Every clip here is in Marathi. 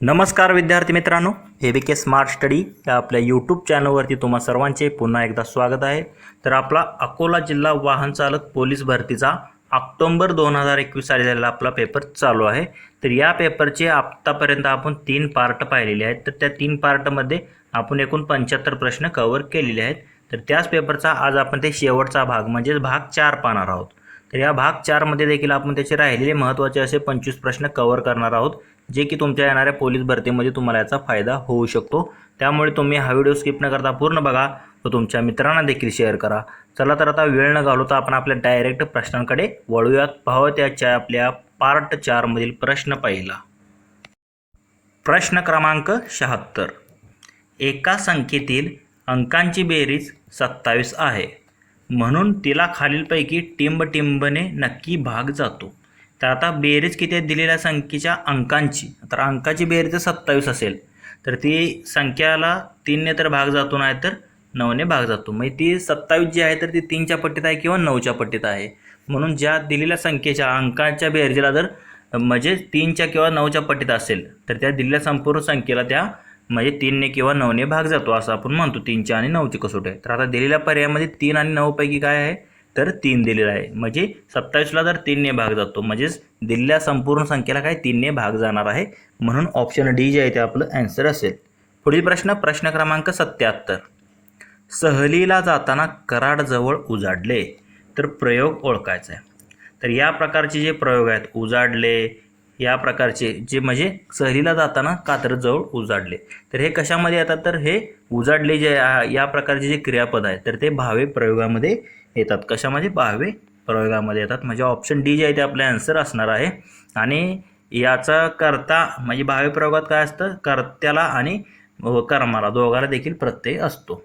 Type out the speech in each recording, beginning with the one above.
नमस्कार विद्यार्थी मित्रांनो ए बी के स्मार्ट स्टडी या आपल्या यूट्यूब चॅनलवरती तुम्हा सर्वांचे पुन्हा एकदा स्वागत आहे. तर आपला अकोला जिल्हा वाहन चालक पोलीस भरतीचा ऑक्टोंबर दोन हजार एकवीस साली झालेला आपला पेपर चालू आहे. तर या पेपरचे आत्तापर्यंत आपण तीन पार्ट पाहिलेले आहेत. तर त्या तीन पार्टमध्ये आपण एकूण पंच्याहत्तर प्रश्न कवर केलेले आहेत. तर त्याच पेपरचा आज आपण ते शेवटचा भाग म्हणजेच भाग चार पाहणार आहोत. तर या भाग चारमध्ये देखील आपण त्याचे राहिलेले महत्त्वाचे असे पंचवीस प्रश्न कवर करणार आहोत. जे की तुमच्या येणाऱ्या पोलीस भरतीमध्ये तुम्हाला याचा फायदा होऊ शकतो. त्यामुळे तुम्ही हा व्हिडिओ स्किप न करता पूर्ण बघा व तुमच्या मित्रांना देखील शेअर करा. चला तर आता वेळ न घालवता आपण आपल्या डायरेक्ट प्रश्नांकडे वळूयात. पाहावं त्याच्या आपल्या पार्ट चारमधील प्रश्न पहिला. प्रश्न क्रमांक शहात्तर. एका संख्येतील अंकांची बेरीज सत्तावीस आहे. म्हणून तिला खालीलपैकी टिंबटिंबने नक्की भाग जातो. तर आता बेरीज किती आहे दिलेल्या संख्येच्या अंकांची? तर अंकाची बेरीज जर सत्तावीस असेल. तर ती संख्याला तीनने तर भाग जातो नाही तर नऊने भाग जातो. म्हणजे ती सत्तावीस जी आहे तर ती तीनच्या पट्टीत आहे किंवा नऊच्या पट्टीत आहे. म्हणून ज्या दिलेल्या संख्येच्या अंकाच्या बेरजेला जर म्हणजे तीनच्या किंवा नऊच्या पट्टीत असेल तर त्या दिलेल्या संपूर्ण संख्येला त्या म्हणजे तीनने किंवा नऊने भाग जातो असं आपण म्हणतो. तीनच्या आणि नऊची कसोटी. आहे तर आता दिलेल्या पर्यायामध्ये तीन आणि नऊपैकी काय आहे? तर तीन दिलेला आहे. म्हणजे सत्तावीसला जर तीनने भाग जातो म्हणजेच दिलेल्या संपूर्ण संख्येला काय? तीनने भाग जाणार आहे. म्हणून ऑप्शन डी जे आहे ते आपलं ॲन्सर असेल. पुढील प्रश्न प्रश्न क्रमांक सत्याहत्तर. सहलीला जाताना कराडजवळ उजाडले तर प्रयोग ओळखायचा आहे. तर या प्रकारचे जे प्रयोग आहेत उजाडले या प्रकारचे जे म्हणजे सहलीला जाताना कात्रजवळ उजाडले. तर हे कशामध्ये येतात? तर हे उजाडले जे या प्रकारचे जे क्रियापद आहेत तर ते भावे प्रयोगामध्ये येतात. कशामध्ये? भावे प्रयोगामध्ये येतात. म्हणजे ऑप्शन डी जे आहे ते आपलं आन्सर असणार आहे. आणि याचा कर्ता म्हणजे भावे प्रयोगात काय असतं? कर्त्याला आणि कर्माला दोघाला देखील प्रत्यय असतो.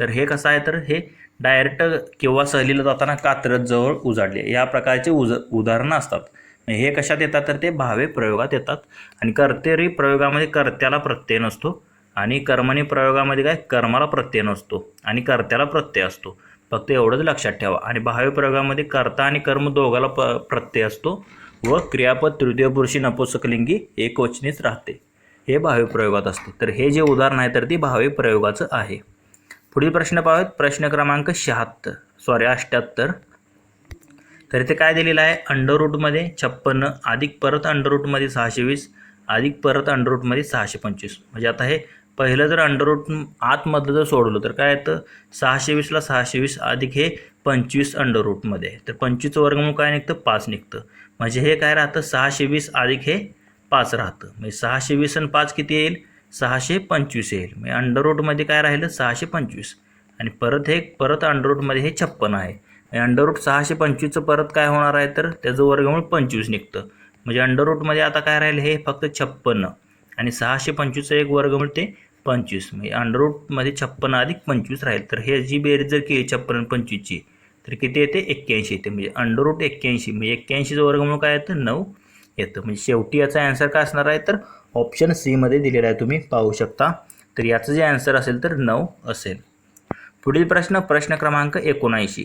तर हे कसं आहे? तर हे डायरेक्ट किंवा सहलीला जाताना कात्रज जवळ उजाडले. या प्रकारचे उज उदाहरणं असतात. हे कशात येतात? तर ते भावे प्रयोगात येतात. आणि कर्तेरी प्रयोगामध्ये कर्त्याला प्रत्यय नसतो. आणि कर्मणी प्रयोगामध्ये काय? कर्माला प्रत्यय नसतो. आणि कर्त्याला प्रत्यय असतो. फक्त एवढंच लक्षात ठेवा. आणि भावी प्रयोगामध्ये कर्ता आणि कर्म दोघाला प प्रत्यय असतो व क्रियापद तृतीय पुरुषी नपुसकलिंगी एकवचनीच राहते. हे भावी प्रयोगात असते. तर हे जे उदाहरण आहे तर ते भावे प्रयोगाचं आहे. पुढील प्रश्न पाहूयात. प्रश्न क्रमांक शहात्तर. सॉरी अठ्ठ्याहत्तर तर इथे काय दिलेलं आहे? अंडर रूटमध्ये छप्पन्न अधिक परत अंडररूटमध्ये सहाशे वीस अधिक परत अंडररूटमध्ये सहाशे पंचवीस. म्हणजे आता हे पहिलं जर अंडररूट आतमधलं जर सोडलं तर काय येतं? सहाशे वीसला सहाशे वीस अधिक हे पंचवीस अंडररूटमध्ये आहे तर पंचवीसचं वर्गमूळ काय निघतं? पाच निघतं. म्हणजे हे काय राहतं? सहाशे वीस अधिक हे पाच राहतं. म्हणजे सहाशे वीस आणि पाच किती येईल? सहाशे पंचवीस येईल. म्हणजे अंडररूटमध्ये काय राहिलं? सहाशे पंचवीस. आणि परत हे परत अंडररूटमध्ये हे छप्पन आहे. म्हणजे अंडररूट सहाशे पंचवीसचं परत काय होणार आहे? तर त्याचं वर्गमूळ पंचवीस निघतं. म्हणजे अंडररूटमध्ये आता काय राहील? हे फक्त छप्पन्न आणि सहाशे पंचवीसचं एक वर्गमूळ ते पंचवीस. म्हणजे अंडर छप्पन छप्पन्न अधिक पंचवीस राहील. तर हे जी बेरीज जर केली छप्पन्न आणि पंचवीसची तर किती येते? एक्क्याऐंशी येते. म्हणजे अंडररूट एक्क्याऐंशी. म्हणजे एक्क्याऐंशीचं वर्गमूळ काय येतं? नऊ येतं. म्हणजे शेवटी याचा ॲन्सर काय असणार आहे? तर ऑप्शन सीमध्ये दिलेला आहे. तुम्ही पाहू शकता. तर याचं जे ॲन्सर असेल तर नऊ असेल. पुढील प्रश्न प्रश्न क्रमांक एकोणऐंशी.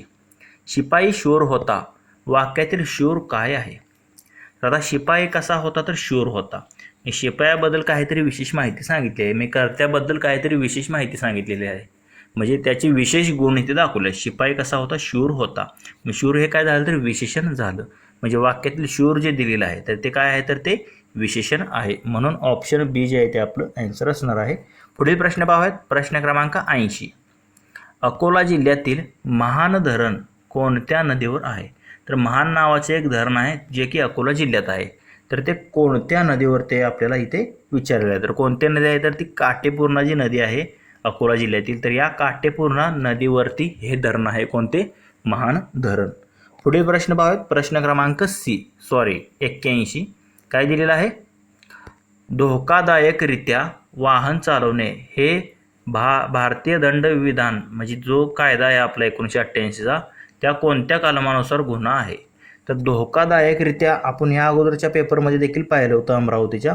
शिपाई शूर होता. वाक्यातील शूर काय आहे? तर आता शिपाई कसा होता? तर शूर होता. शिपायाबद्दल काहीतरी विशेष माहिती सांगितली आहे. मी कर्त्याबद्दल काहीतरी विशेष माहिती सांगितलेली आहे. म्हणजे त्याचे विशेष गुण इथे दाखवले शिपाई कसा होता? शूर होता. मग शूर हे काय झालं तर विशेषण झालं. म्हणजे वाक्यातील शूर जे दिलेलं आहे तर ते काय आहे? तर ते विशेषण आहे. म्हणून ऑप्शन बी जे आहे ते आपलं ॲन्सर असणार आहे. पुढील प्रश्न पाहूयात. प्रश्न क्रमांक ऐंशी. अकोला जिल्ह्यातील महान धरण कोणत्या नदीवर आहे? तर महान नावाचे एक धरण आहे जे की अकोला जिल्ह्यात आहे. तर ते कोणत्या नदीवर ते आपल्याला इथे विचारलेलं आहे? तर कोणत्या नदी आहे? तर ती काटेपूर्णा जी नदी आहे अकोला जिल्ह्यातील तर या काटेपूर्णा नदीवरती हे धरण आहे. कोणते? महान धरण. पुढील प्रश्न पाहूयात. प्रश्न क्रमांक सी सॉरी एक्क्याऐंशी. काय दिलेलं आहे? धोकादायकरित्या वाहन चालवणे हे भा भारतीय दंड विधान म्हणजे जो कायदा आहे आपला एकोणीसशे अठ्ठ्याऐंशीचा त्या कोणत्या कलमानुसार गुन्हा आहे? तर धोकादायकरित्या आपण ह्या अगोदरच्या पेपरमध्ये देखील पाहिलं होतं अमरावतीच्या.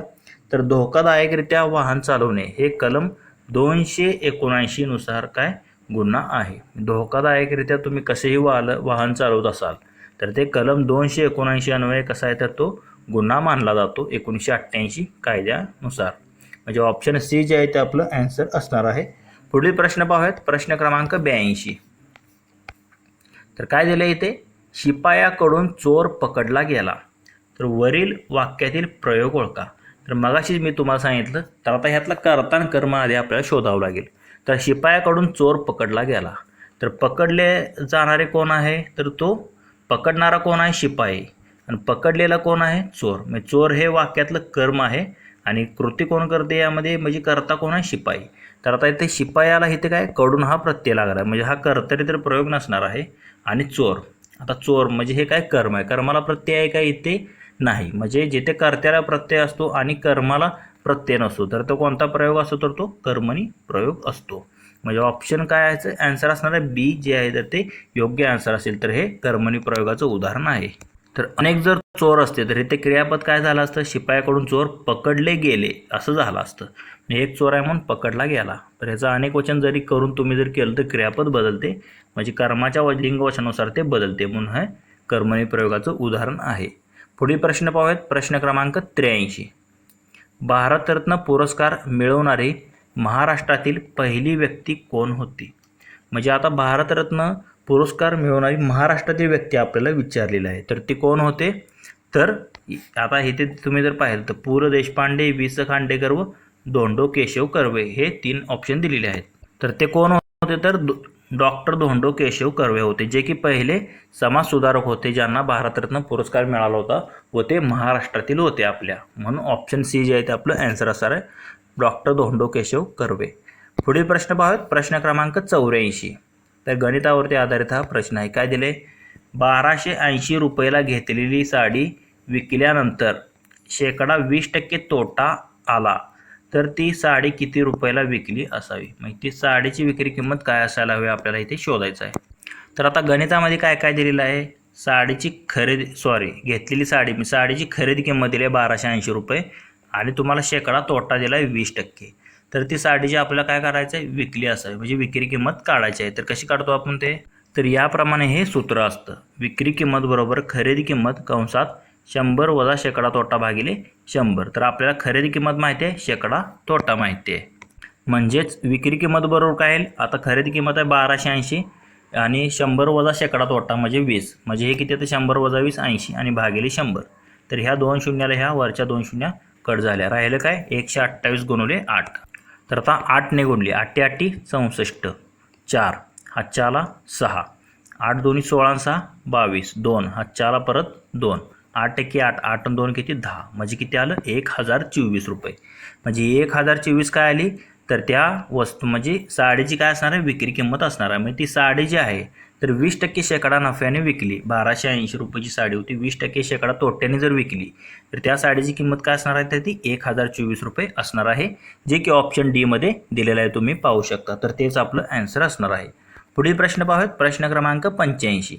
तर धोकादायकरित्या वाहन चालवणे हे कलम दोनशे एकोणऐंशीनुसार काय गुन्हा आहे. धोकादायकरित्या तुम्ही कसेही वाल वाहन चालवत असाल तर ते कलम दोनशे एकोणऐंशी अन्वये कसा आहे तर तो गुन्हा मानला जातो एकोणीसशे अठ्ठ्याऐंशी कायद्यानुसार. म्हणजे ऑप्शन सी जे आहे ते आपलं ॲन्सर असणार आहे. पुढील प्रश्न पाहूयात. प्रश्न क्रमांक ब्याऐंशी. तर काय दिलं इथे? शिपायाकडून चोर पकडला गेला. तर वरील वाक्यातील प्रयोग ओळखा. तर मगाशीच मी तुम्हाला सांगितलं तर आता ह्यातला कर्तान कर्म आधी आपल्याला शोधावं लागेल. तर शिपायाकडून चोर पकडला गेला. तर पकडले जाणारे कोण आहे? तर तो पकडणारा कोण आहे? शिपाई. आणि पकडलेला कोण आहे? चोर. म्हणजे चोर हे वाक्यातलं कर्म आहे आणि कृती कोण करते यामध्ये? म्हणजे कर्ता कोण आहे? शिपाई. तर आता इथे शिपायाला इथे काय? कडून हा प्रत्यय लागला. आहे म्हणजे हा कर्तरी तर प्रयोग नसणार आहे. आणि चोर. आता चोर म्हणजे हे काय कर्म आहे? कर्माला प्रत्यय आहे का इथे नाही. म्हणजे जिथे कर्त्याला प्रत्यय असतो आणि कर्माला प्रत्यय नसतो तर तो कोणता प्रयोग असतो? तर तो कर्मणी प्रयोग असतो. म्हणजे ऑप्शन काय आहे? ॲन्सर असणार आहे बी जे आहे तर ते योग्य ॲन्सर असेल तर हे कर्मणी प्रयोगाचं उदाहरण आहे. तर अनेक जर चोर असते तर इथे क्रियापद काय झालं असतं? शिपायाकडून चोर पकडले गेले असं झालं असतं. म्हणजे एक चोर आहे म्हणून पकडला गेला. तर याचं अनेक वचन जरी करून तुम्ही जर केलं तर क्रियापद बदलते. म्हणजे कर्माच्या व- लिंग वचनानुसार ते बदलते म्हणून हे कर्मणी प्रयोगाचं उदाहरण आहे. पुढील प्रश्न पाहूयात. प्रश्न क्रमांक त्र्याऐंशी. भारतरत्न पुरस्कार मिळवणारी महाराष्ट्रातील पहिली व्यक्ती कोण होती? म्हणजे आता भारतरत्न पुरस्कार मिळवणारी महाराष्ट्रातील व्यक्ती आपल्याला विचारलेली आहे. तर ती कोण होते? तर आता इथे तुम्ही जर पाहिलं तर पु र देशपांडे वि स खांडेकर व धोंडो केशव कर्वे हे तीन ऑप्शन दिलेले आहेत. तर ते कोण होते? तर डॉक्टर धोंडो केशव कर्वे होते जे की पहिले समाजसुधारक होते ज्यांना भारतरत्न पुरस्कार मिळाला होता व ते महाराष्ट्रातील होते आपल्या. म्हणून ऑप्शन सी जे आहे ते आपलं ॲन्सर असणार आहे. डॉक्टर धोंडो केशव कर्वे. पुढील प्रश्न पाहूयात. प्रश्न क्रमांक चौऱ्याऐंशी. तर गणितावरती आधारित हा प्रश्न आहे. काय दिले? बाराशे ऐंशी रुपयाला घेतलेली साडी विकल्यानंतर शेकडा वीस टक्के तोटा आला. तर ती साडी किती रुपयाला विकली असावी? म्हणजे ती साडीची विक्री किंमत काय असायला हवी आपल्याला इथे शोधायचं आहे. तर आता गणितामध्ये काय काय दिलेलं आहे? साडीची खरेदी सॉरी घेतलेली साडी मी साडीची खरेदी किंमत दिली आहे बाराशे ऐंशी रुपये आणि तुम्हाला शेकडा तोटा दिला आहे वीस टक्के. तर ती साडीची आपल्याला काय करायचं आहे? विकली असावी. म्हणजे विक्री किंमत काढायची आहे. तर कशी काढतो आपण ते? तर याप्रमाणे हे सूत्र असतं. विक्री किंमत बरोबर खरेदी किंमत कंसात शंभर वजा शेकडा तोटा भागिले शंभर. तर आपल्याला खरेदी किंमत माहिती आहे? शेकडा तोटा माहिती आहे. म्हणजेच विक्री किंमत बरोबर काय येईल? आता खरेदी किंमत आहे बाराशे ऐंशी आणि शंभर वजा शेकडा तोटा म्हणजे वीस. म्हणजे हे किती तर शंभर वजा वीस ऐंशी आणि भागिले शंभर. तर ह्या दोन शून्याला ह्या वरच्या दोन शून्या कट झाल्या. राहिलं काय? एकशे अठ्ठावीस गुणवले आठ. तर आता आठने गुणली आठटी आठटी चौसष्ट. चार. हा आला सहा. आठ दोन्ही सोळा सहा. बावीस. दोन. हा आला परत दोन. आठ टक्के आठ. आठ आणि दोन किती? दहा. म्हणजे किती आलं? एक हजार चोवीस रुपये. म्हणजे एक हजार चोवीस काय आली? तर त्या वस्तू म्हणजे साडीची काय असणार आहे? विक्री किंमत असणार आहे. म्हणजे ती साडी जी आहे तर वीस टक्के शेकडा नफ्याने विकली. बाराशे ऐंशी रुपयाची साडी होती. वीस टक्के शेकडा तोट्याने जर विकली तर त्या साडीची किंमत काय असणार आहे? तर ती एक हजार चोवीस रुपये असणार आहे जे की ऑप्शन डीमध्ये दिलेलं आहे. तुम्ही पाहू शकता. तर तेच आपलं ॲन्सर असणार आहे. पुढील प्रश्न पाहूयात. प्रश्न क्रमांक पंच्याऐंशी.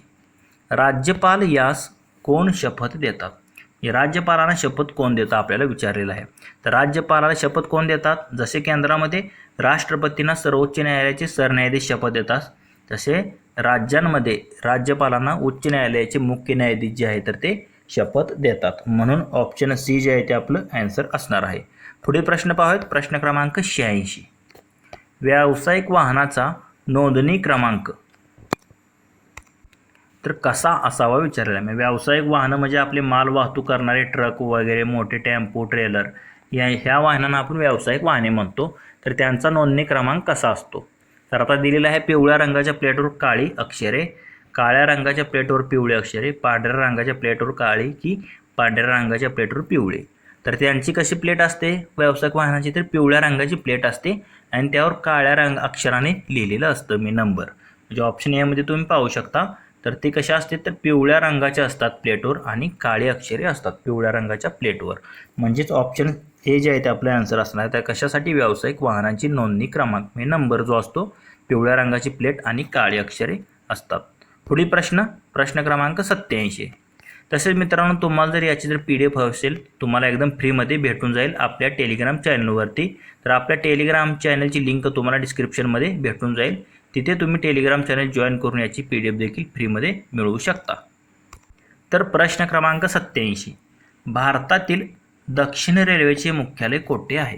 राज्यपाल यास कोण शपथ देतात? राज्यपालांना शपथ कोण देतं आपल्याला विचारलेलं आहे. तर राज्यपालाला शपथ कोण देतात? जसे केंद्रामध्ये राष्ट्रपतींना सर्वोच्च न्यायालयाचे सरन्यायाधीश शपथ देतात तसे राज्यांमध्ये राज्यपालांना उच्च न्यायालयाचे मुख्य न्यायाधीश जे आहे तर ते शपथ देतात. म्हणून ऑप्शन सी जे आहे ते आपलं ॲन्सर असणार आहे. पुढे प्रश्न पाहूयात. प्रश्न क्रमांक शहाऐंशी. व्यावसायिक वाहनाचा नोंदणी क्रमांक. तर कसा असावा विचारलेला आहे. व्यावसायिक वाहनं म्हणजे आपले माल वाहतूक करणारे ट्रक वगैरे मोठे टेम्पो ट्रेलर या ह्या वाहनांना आपण व्यावसायिक वाहने म्हणतो. तर त्यांचा नोंदणी क्रमांक कसा असतो? तर आता दिलेलं आहे पिवळ्या रंगाच्या प्लेटवर काळी अक्षरे काळ्या रंगाच्या प्लेटवर पिवळी अक्षरे पांढऱ्या रंगाच्या प्लेटवर काळी की पांढऱ्या रंगाच्या प्लेटवर पिवळे. तर त्यांची कशी प्लेट असते? व्यावसायिक वाहनाची तर पिवळ्या रंगाची प्लेट असते आणि त्यावर काळ्या रंग अक्षराने लिहिलेलं असतं मी नंबर. म्हणजे ऑप्शन यामध्ये तुम्ही पाहू शकता. तर ते कशा असते? तर पिवळ्या रंगाचे असतात प्लेटवर आणि काळी अक्षरे असतात पिवळ्या रंगाच्या प्लेटवर. म्हणजेच ऑप्शन हे जे आहे ते आपलं आन्सर असणार तर कशासाठी? व्यावसायिक वाहनांची नोंदणी क्रमांक. म्हणजे नंबर जो असतो पिवळ्या रंगाची प्लेट आणि काळी अक्षरे असतात. पुढील प्रश्न प्रश्न क्रमांक सत्याऐंशी तसेच मित्रांनो तुम्हाला जर याची जर पी डी एफ असेल तुम्हाला एकदम फ्रीमध्ये भेटून जाईल आपल्या टेलिग्राम चॅनलवरती. तर आपल्या टेलिग्राम चॅनलची लिंक तुम्हाला डिस्क्रिप्शनमध्ये भेटून जाईल. तिथे तुम्ही टेलिग्राम चॅनल जॉईन करून याची पी डी एफ देखील फ्रीमध्ये मिळवू शकता. तर प्रश्न क्रमांक सत्याऐंशी भारतातील दक्षिण रेल्वेचे मुख्यालय कोठे आहे?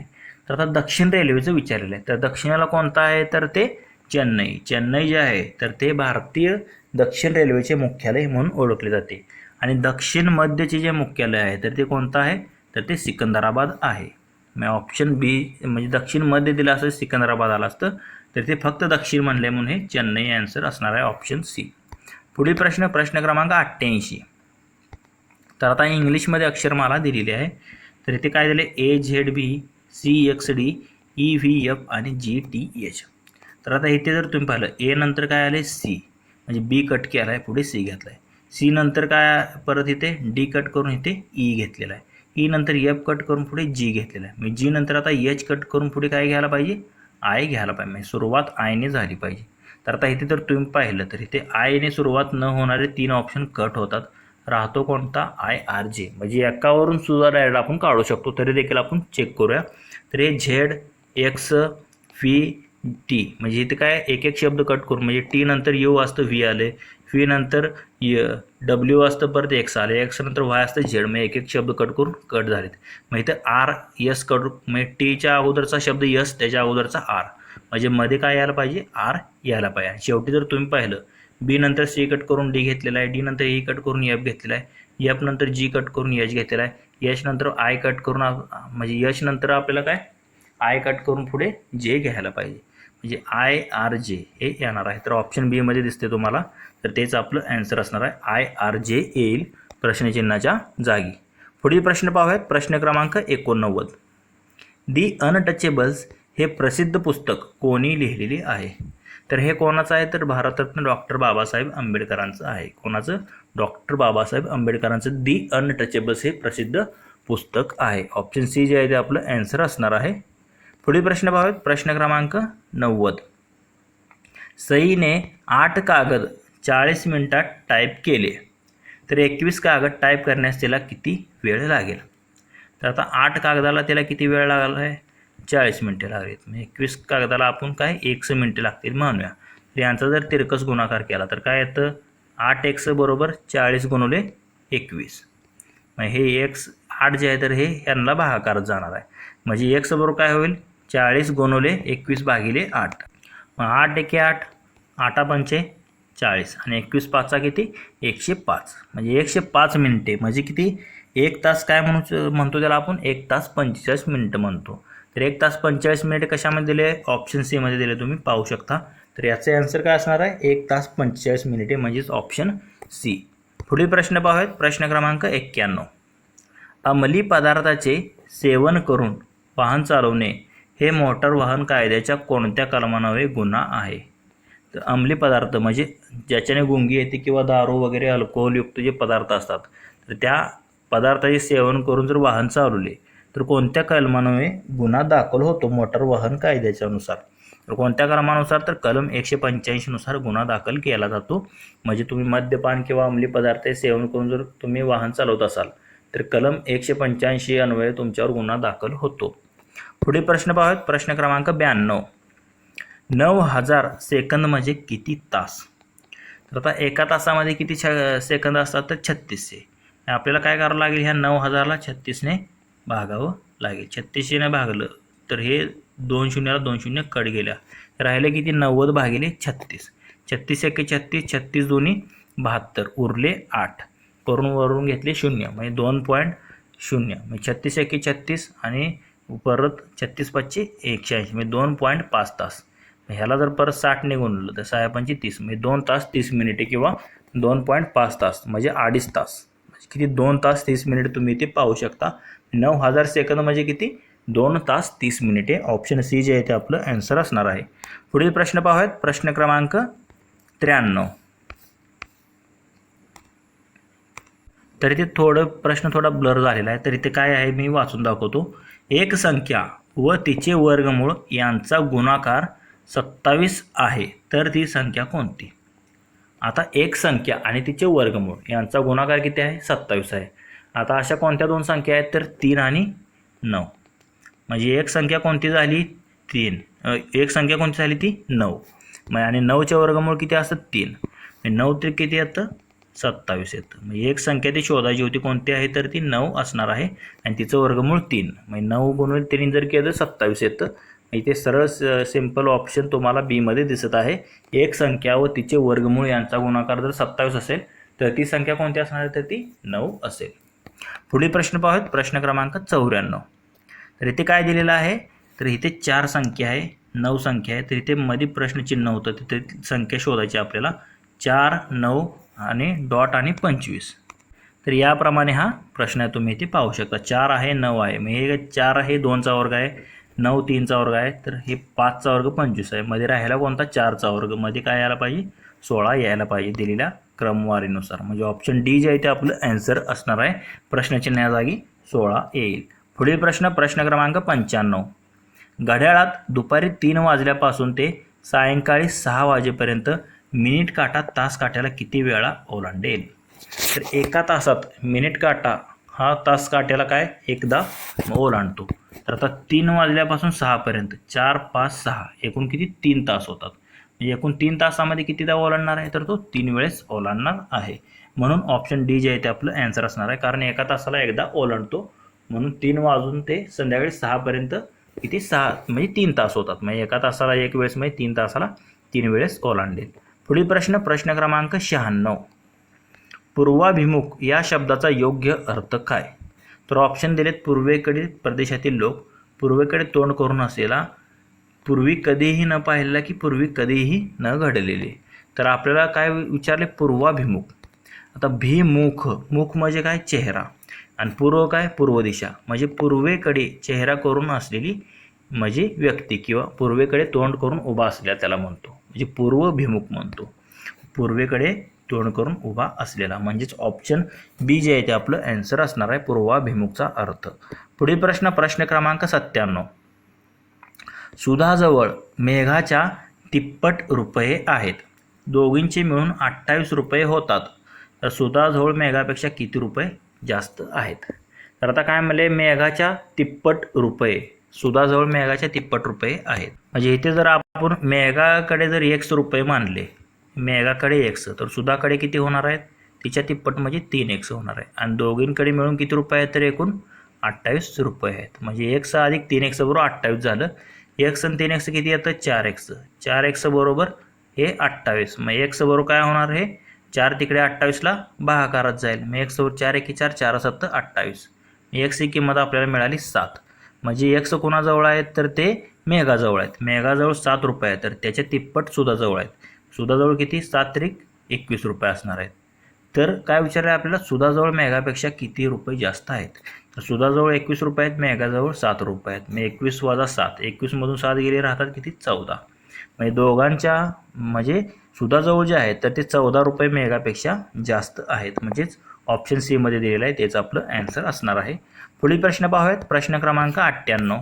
तर आता दक्षिण रेल्वेचं विचारलेलं आहे. तर दक्षिणेला कोणता आहे? तर ते चेन्नई. चेन्नई जे आहे तर ते भारतीय दक्षिण रेल्वेचे मुख्यालय म्हणून ओळखले जाते. आणि दक्षिण मध्यचे जे मुख्यालय आहे तर ते कोणतं आहे? तर ते सिकंदराबाद आहे. मग ऑप्शन बी म्हणजे दक्षिण मध्य दिलं असं सिकंदराबाद आलं असतं तर ते फक्त दक्षिण म्हणले म्हणून हे चेन्नई आन्सर असणार आहे ऑप्शन सी पुढील प्रश्न प्रश्न क्रमांक अठ्ठ्याऐंशी. तर आता इंग्लिशमध्ये अक्षरमाला दिलेली आहे. तर इथे काय दिले A Z B C X D E V F आणि जी टी एच तर आता इथे जर तुम्ही पाहिलं ए नंतर काय आले सी. म्हणजे बी कट केला आहे पुढे सी घेतला आहे सी नंतर काय परत इथे? डी कट करून इथे ई घेतलेला आहे ई नंतर एफ कट करून पुढे जी घेतलेला आहे म्हणजे जी नंतर आता एच कट करून पुढे काय घ्यायला पाहिजे? आय घ्यायला पाहिजे. म्हणजे सुरुवात आयने झाली पाहिजे. तर आता इथे जर तुम्ही पाहिलं तर इथे आयने सुरुवात न होणारे तीन ऑप्शन कट होतात. राहतो कोणता? I R J. म्हणजे एकावरून सुद्धा डायरेक्ट आपण काढू शकतो. तरी देखील आपण चेक करूया. तर हे झेड एक्स व्ही टी म्हणजे इथे काय एक एक शब्द कट करून म्हणजे टी नंतर यू असतं व्ही आले. व्ही नंतर य डब्ल्यू असतं परत एक्स आले. एक्स नंतर वाय असतं झेड म्हणजे एक एक शब्द कट करून कट झालेत. मग इथे आर यस कट म्हणजे टीच्या अगोदरचा शब्द यस त्याच्या अगोदरचा आर म्हणजे मध्ये काय यायला पाहिजे? आर यायला पाहिजे. शेवटी जर तुम्ही पाहिलं बी नंतर सी कट करून डी घेतलेला आहे. डी नंतर e ई कट करून एफ घेतलेला आहे. एफ नंतर जी कट करून एच घेतलेला आहे. यश नंतर आय कट करून म्हणजे यश नंतर आपल्याला काय? आय कट करून पुढे जे घ्यायला पाहिजे. म्हणजे आय आर जे हे येणार आहे. तर ऑप्शन बीमध्ये दिसते तुम्हाला. तर तेच आपलं ॲन्सर असणार आहे. आय आर जे येईल प्रश्नचिन्हाच्या जागी. पुढील प्रश्न पाहूयात. प्रश्न क्रमांक एकोणनव्वद. दी अनटचेबल्स हे प्रसिद्ध पुस्तक कोणी लिहिलेले आहे? तर हे कोणाचं आहे? तर भारतरत्न डॉक्टर बाबासाहेब आंबेडकरांचं आहे. कोणाचं? डॉक्टर बाबासाहेब आंबेडकरांचं. दी अनटचेबल्स हे प्रसिद्ध पुस्तक आहे. ऑप्शन सी जे आहे ते आपलं ॲन्सर असणार आहे. पुढील प्रश्न पाहूयात. प्रश्न क्रमांक नव्वद. सईने आठ कागद चाळीस मिनिटात टाईप केले. तर एकवीस कागद टाईप करण्यास तिला किती वेळ लागेल? तर आता आठ कागदाला त्याला किती वेळ लागला आहे चाळीस मिनटे लागली म्हणजे एकवीस कागदाला आपण काय? एकशे मिनटे लागतील म्हणूया. तर यांचा जर तिरकस गुणाकार केला तर काय येतं? आठ एक्स बरोबर चाळीस गुणवले एकवीस. मग हे एक्स आठ जे आहे तर हे यांना भागाकारत जाणार आहे. म्हणजे एक्स बरोबर काय होईल? चाळीस गुणवले एकवीस भागिले आठ. मग आठ एके आठ आठा पंचे चाळीस. आणि एकवीस पाचचा किती? एकशे पाच. म्हणजे एकशे पाच मिनिटे. म्हणजे किती? एक तास काय म्हणू म्हणतो त्याला आपण? एक तास पंचेचाळीस मिनटं म्हणतो. तर एक तास पंचेचाळीस मिनिटं कशामध्ये दिले? ऑप्शन सीमध्ये दिले तुम्ही. पाहू शकता. तर याचे आन्सर काय असणार आहे? एक तास पंचेचाळीस मिनिटे म्हणजेच ऑप्शन सी पुढील प्रश्न पाहूयात. प्रश्न क्रमांक एक्क्याण्णव. अंमली पदार्थाचे सेवन करून वाहन चालवणे हे मोटार वाहन कायद्याच्या कोणत्या कलमान्वये गुन्हा आहे? तर अंमली पदार्थ म्हणजे ज्याच्याने गुंगी येते किंवा दारू वगैरे अल्कोहोलयुक्त जे पदार्थ असतात तर त्या पदार्थाचे सेवन करून जर वाहन चालवले तर कोणत्या कलमान्वये गुन्हा दाखल होतो मोटार वाहन कायद्याच्यानुसार? तर कोणत्या कलमानुसार? तर कलम एकशे पंच्याऐंशीनुसार गुन्हा दाखल केला जातो. म्हणजे तुम्ही मद्यपान किंवा अंमली पदार्थ सेवन करून जर तुम्ही वाहन चालवत असाल तर कलम एकशे पंच्याऐंशी अन्वये तुमच्यावर गुन्हा दाखल होतो. पुढे प्रश्न पाहूयात. प्रश्न क्रमांक ब्याण्णव. नऊ हजार सेकंद म्हणजे किती तास? तर आता एका तासामध्ये किती छ सेकंद असतात तर छत्तीसशे. आपल्याला काय करावं लागेल? ह्या नऊ हजारला छत्तीसने भागावं लागेल. छत्तीसशेने भागलं तर हे दोन शून्याला दोन शून्य कट गेल्या. राहिले किती? नव्वद भागिले छत्तीस. छत्तीस एके छत्तीस छत्तीस दोन्ही बहात्तर उरले आठ. करून वरून घेतले शून्य. म्हणजे दोन पॉईंट शून्य. म्हणजे छत्तीस एके छत्तीस आणि परत छत्तीस पाचशे एकशे ऐंशी म्हणजे दोन पॉईंट पाच तास. ह्याला जर परत साठ निघून तर सहा तीस म्हणजे दोन तास तीस मिनिटे किंवा दोन पॉईंट पाच तास म्हणजे अडीच तास. म्हणजे किती दोन तास तीस मिनिटे तुम्ही इथे पाहू शकता. नऊ हजार सेकंद म्हणजे किती? दोन तास तीस मिनिटे ऑप्शन सी जे आहे ते आपलं ॲन्सर असणार आहे. पुढील प्रश्न पाहूयात. प्रश्न क्रमांक त्र्याण्णव. तर इथे थोडं प्रश्न थोडा ब्लर झालेला आहे. तर इथे काय आहे मी वाचून दाखवतो. एक संख्या व तिचे वर्गमूळ यांचा गुणाकार सत्तावीस आहे. तर ती संख्या कोणती? आता एक संख्या आणि तिचे वर्गमूळ यांचा गुणाकार किती आहे? सत्तावीस आहे. आता अशा कोणत्या दोन संख्या आहेत? तर तीन आणि नऊ. म्हणजे एक संख्या कोणती झाली? तीन. एक संख्या कोणती झाली ती? नऊ. मग आणि नऊचे वर्गमूळ किती असतं? तीन. नऊ ते किती येतं? सत्तावीस येतं म्हणजे एक संख्या ती शोधायची होती कोणती आहे? तर ती नऊ असणार आहे. आणि तिचं वर्गमूळ तीन. म्हणजे नऊ गुणून तीन जर केलं तर सत्तावीस येतं. इथे सरळ सिंपल ऑप्शन तुम्हाला बीमध्ये दिसत आहे. एक संख्या व तिचे वर्गमूळ यांचा गुणाकार जर सत्तावीस असेल तर ती संख्या कोणती असणार आहे? तर ती नऊ असेल. पुढील प्रश्न पाहूयात. प्रश्न क्रमांक चौऱ्याण्णव. तर इथे काय दिलेलं आहे? तर इथे चार संख्या आहे. नऊ संख्या आहे. तर इथे मध्ये प्रश्नचिन्ह होतं. तिथे संख्या शोधायची आपल्याला. चार नऊ आणि डॉट आणि पंचवीस. तर याप्रमाणे हा प्रश्न आहे तुम्ही इथे पाहू शकता. चार आहे नऊ आहे. मग हे चार आहे दोनचा वर्ग आहे. नऊ तीनचा वर्ग आहे. तर हे पाचचा वर्ग पंचवीस आहे. मध्ये राहायला कोणता? चारचा वर्ग. मध्ये काय यायला पाहिजे? सोळा यायला पाहिजे दिलेल्या क्रमवारीनुसार. म्हणजे ऑप्शन डी जे आहे ते आपलं ॲन्सर असणार आहे. प्रश्नचिन्ह जागी सोळा येईल. पुढील प्रश्न प्रश्न क्रमांक पंच्याण्णव. घड्याळात दुपारी तीन वाजल्यापासून ते सायंकाळी सहा वाजेपर्यंत मिनिट काटा तास काट्याला किती वेळा ओलांडेल तर एका तासात मिनिट काटा हा तास काट्याला काय? एकदा ओलांडतो. तर आता तीन वाजल्यापासून सहापर्यंत चार पाच सहा एकूण किती? तीन तास होतात. म्हणजे एकूण तीन तासामध्ये कितीदा ओलांडणार आहे? तर तो तीन वेळेस ओलांडणार आहे. म्हणून ऑप्शन डी जे आहे ते आपलं ॲन्सर असणार आहे. कारण एका तासाला एकदा ओलांडतो. म्हणून तीन वाजून ते संध्याकाळी सहापर्यंत किती? सहा म्हणजे तीन तास होतात. म्हणजे एका तासाला एक वेळेस म्हणजे तीन तासाला तीन वेळेस ओलांडेल पुढील प्रश्न प्रश्न क्रमांक शहाण्णव. पूर्वाभिमुख या शब्दाचा योग्य अर्थ काय? तर ऑप्शन दिलेत पूर्वेकडील प्रदेशातील लोक. पूर्वेकडे तोंड करून असलेला. पूर्वी कधीही न पाहिलेला की पूर्वी कधीही न घडलेले. तर आपल्याला काय विचारले? पूर्वाभिमुख. आता भिमुख मुख म्हणजे काय? चेहरा. आणि पूर्व काय? पूर्व दिशा. म्हणजे पूर्वेकडे चेहरा करून असलेली म्हणजे व्यक्ती किंवा पूर्वेकडे तोंड करून उभा असलेला त्याला म्हणतो. म्हणजे पूर्वभिमुख म्हणतो. पूर्वेकडे तोंड करून उभा असलेला. म्हणजेच ऑप्शन बी जे आहे ते आपलं ॲन्सर असणार आहे पूर्वाभिमुखचा अर्थ. पुढील प्रश्न प्रश्न क्रमांक सत्त्याण्णव. सुधाजवळ मेघाच्या तिप्पट रुपये आहेत. दोघींचे मिळून अठ्ठावीस रुपये होतात. तर सुधाजवळ मेघापेक्षा किती रुपये जास्त आहेत? तर आता काय म्हणले? मेघाच्या तिप्पट रुपये. सुधाजवळ मेघाच्या तिप्पट रुपये आहेत. म्हणजे इथे जर आपण मेघाकडे जर एक्स रुपये मानले मेघाकडे एक्स तर सुधाकडे किती होणार आहेत? तिच्या तिप्पट म्हणजे तीन एक्स होणार आहे. आणि दोघींकडे मिळून किती रुपये आहेत तर एकूण अठ्ठावीस रुपये आहेत. म्हणजे एक्स अधिक तीन एक्स बरोबर अठ्ठावीस झालं. एक्स आणि तीन एक्स किती येतं? चार एक्स चार एक्स बरोबर हे अठ्ठावीस. मग एक्स बरोबर काय होणार हे? चार तिकडे अठ्ठावीसला भागाकारात जाईल. मग एक्स बरोबर चार एकी चार चार सत्तर अठ्ठावीस. एक्सची किंमत आपल्याला मिळाली सात. म्हणजे एक्स कोणाजवळ आहेत तर ते मेघाजवळ आहेत. मेघाजवळ सात रुपये आहेत तर त्याच्या तिप्पट सुधाजवळ आहेत. सुधाजवळ किती? सात त्रिक एकवीस रुपये असणार आहेत. तर काय विचारलं आपल्याला? सुधाजवळ मेघापेक्षा किती रुपये जास्त आहेत? तर सुधाजवळ एकवीस रुपये आहेत मेघाजवळ सात रुपये आहेत. मग एकवीस वजा सात एकवीसमधून सात गेले राहतात किती? चौदा. म्हणजे दोघांच्या म्हणजे सुधाजवळ जे आहेत तर ते चौदा रुपये मेघापेक्षा जास्त आहेत. म्हणजेच ऑप्शन सीमध्ये दिलेलं आहे त्याचं आपलं ॲन्सर असणार आहे. पुढील प्रश्न पाहूयात. प्रश्न क्रमांक अठ्ठ्याण्णव.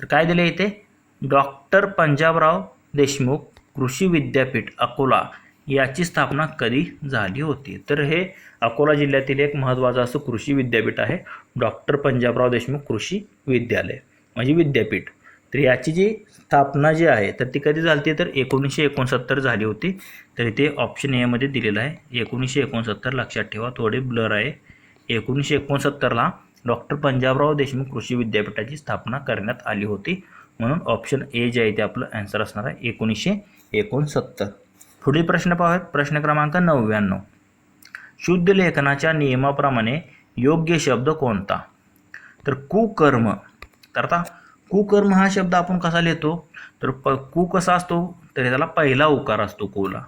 तर काय दिले इथे? डॉक्टर पंजाबराव देशमुख कृषी विद्यापीठ अकोला याची स्थापना कधी झाली होती? तर हे अकोला जिल्ह्यातील एक महत्त्वाचं असं कृषी विद्यापीठ आहे डॉक्टर पंजाबराव देशमुख कृषी विद्यालय म्हणजे विद्यापीठ. तर याची जी स्थापना जी आहे तर ती कधी झाली तर एकोणीसशे एकोणसत्तर झाली होती. तर इथे ऑप्शन एमध्ये दिलेलं आहे. एकोणीसशे एकोणसत्तर लक्षात ठेवा थोडे ब्लर आहे. एकोणीसशे एकोणसत्तरला डॉक्टर पंजाबराव देशमुख कृषी विद्यापीठाची स्थापना करण्यात आली होती. म्हणून ऑप्शन ए जे आहे ते आपलं ॲन्सर असणार आहे. एकोणीसशे एकोणसत्तर. पुढील प्रश्न पाहूयात. प्रश्न क्रमांक नव्याण्णव. शुद्ध लेखनाच्या नियमाप्रमाणे योग्य शब्द कोणता? तर कुकर्म. तर आता कुकर्म हा शब्द आपण कसा लिहितो? तर प कु कसा असतो तर त्याला पहिला उकार असतो कुला.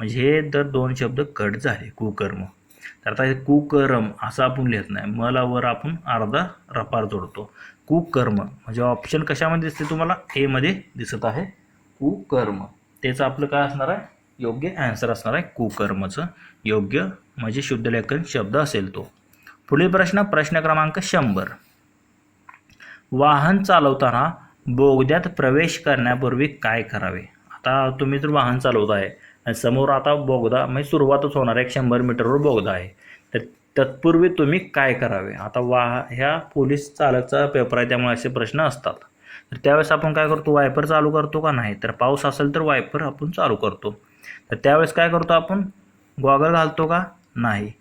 म्हणजे हे तर दोन शब्द कट झाले कुकर्म तर आता हे कुकर्म असं आपण लिहित नाही. मला वर आपण अर्धा रपार जोडतो. कुकर्म म्हणजे ऑप्शन कशामध्ये दिसते तुम्हाला? एमध्ये दिसत आहे कुकर्म. त्याचं आपलं काय असणार आहे? योग्य ॲन्सर असणार आहे कुकर्मचं. योग्य म्हणजे शुद्धलेखन शब्द असेल तो. पुढील प्रश्न प्रश्न क्रमांक शंभर. वाहन चालवताना बोगद्यात प्रवेश करण्यापूर्वी काय करावे? आता तुम्ही जर वाहन चालवत आहे समोर आता बोगदा म्हणजे सुरुवातच होणार आहे. एक शंभर मीटरवर बोगदा आहे. तर तत्पूर्वी तुम्ही काय करावे? आता वा ह्या पोलीस चालकचा पेपर आहे त्यामुळे असे प्रश्न असतात. तर त्यावेळेस आपण काय करतो? वायपर चालू करतो का नाही? तर पाऊस असेल तर वायपर आपण चालू करतो. तर त्यावेळेस काय करतो आपण? गॉगल घालतो का? नाही.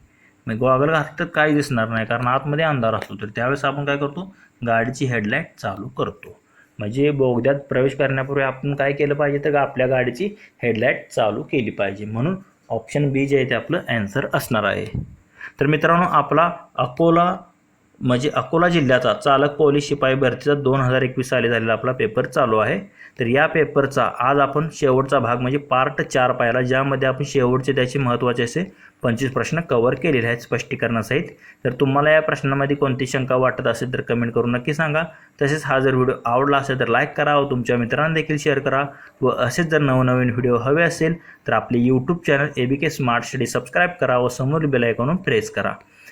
मग गॉगल घातलं तर काही दिसणार नाही कारण आतमध्ये अंधार असतो. तर त्यावेळेस आपण काय करतो? गाडीची हेडलाईट चालू करतो. म्हणजे बोगद्यात प्रवेश करण्यापूर्वी आपण काय केलं पाहिजे? तर आपल्या गाडीची हेडलाईट चालू केली पाहिजे. म्हणून ऑप्शन बी जे आहे ते आपलं ॲन्सर असणार आहे. तर मित्रांनो आपला अकोला म्हणजे अकोला जिल्ह्याचा चालक पोलीस शिपाई भरतीचा दोन हजार एकवीस साली झालेला आपला पेपर चालू आहे. तर या पेपरचा आज आपण शेवटचा भाग म्हणजे पार्ट चार पाहिला ज्यामध्ये आपण शेवटचे त्याचे महत्त्वाचे असे पंचवीस प्रश्न कव्हर केलेले आहेत स्पष्टीकरणासहित. तर तुम्हाला या प्रश्नामध्ये कोणती शंका वाटत असेल तर कमेंट करून नक्की सांगा. तसेच हा जर व्हिडिओ आवडला असेल तर लाईक करा व तुमच्या मित्रांना देखील शेअर करा व असेच जर नवनवीन व्हिडिओ हवे असेल तर आपले YouTube channel A B K smart study subscribe करा व समोर बेल ऐकून प्रेस करा.